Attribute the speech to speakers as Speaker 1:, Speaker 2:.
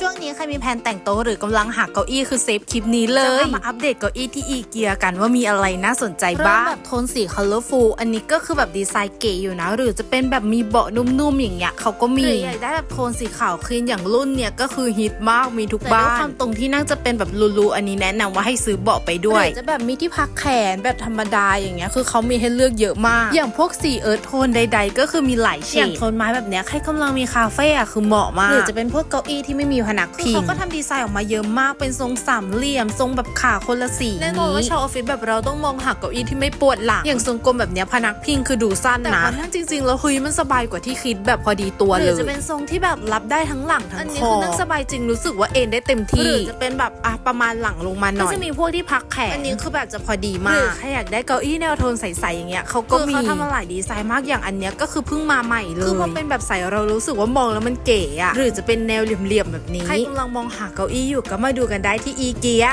Speaker 1: ช่วงนี้ใครมีแผนแต่งโต๊ะหรือกำลังหาเก้าอี้คือเซฟคลิปนี้เลยจะพามาอัปเดตเก้าอี้ที่อีเกียกันว่ามีอะไรน่าสนใจบ้างแบบโทนสี colorful อันนี้ก็คือแบบดีไซน์เก๋อยู่นะ หรือจะเป็นแบบมีเบาะนุ่มๆอย่างเงี้ยเขาก็มีหรืออยากได้แบบโทนสีขาวคลีนอย่างรุ่นเนี่ยก็คือฮิตมากมีทุกบ้านความตรงที่นั่งจะเป็นแบบลูๆอันนี้แนะนำว่าให้ซื้อเบาะไปด้วยจะแบบมีที่พักแขนแบบธรรมดาอย่างเงี้ยคือเขามีให้เลือกเยอะมาก อย่างพวกสีเอิร์ธโทนใด ๆ ก็คือมีหลายเฉดอย่างโทนไม้แบบเนี้ยใครกำลังมีคาเฟ่อะคือเหมาะมากหรือจะเป็นพวกเก้าอี้ที่ไม่มีพนักพิงเขาก็ทำดีไซน์ออกมาเยอะมากเป็นทรงสามเหลี่ยม ทรงแบบขาคนละสีแน่นอนว่าชาวออฟฟิศแบบเราต้องมองหาเก้าอี้ที่ไม่ปวดหลังอย่างทรงกลมแบบเนี้ยพนักพิงคือดูสั้นนะแต่พอนั่งจริงๆแล้วเฮ้ยมันสบายกว่าที่คิดแบบพอดีตัวเลยหรือจะเป็นทรงที่แบบรับได้ทั้งหลังทั้งคออันนี้คือนั่งสบายจริงรู้สึกว่าเอนได้เต็มที่หรือจะเป็นแบบอะประมาณหลังลงมาหน่อยก็จะมีพวกที่พักแขนอันนี้คือแบบจะพอดีมากหรือใครอยากได้เก้าอี้แนวโทนใสๆอย่างเงี้ยเขาก็มีเขาทำมาหลายดีไซน์มากอย่างอันเนี้ยก็คือเพิ่งมาใหม่เลยคือพอเป็นแบบใสเรารู้สึกว่ามองแล้วมันเก๋อะหรือจะเป็นแนวเหลี่ยมๆแบบนี้ ใครกำลังมองหาเก้าอี้อยู่ก็มาดูกันได้ที่อีเกีย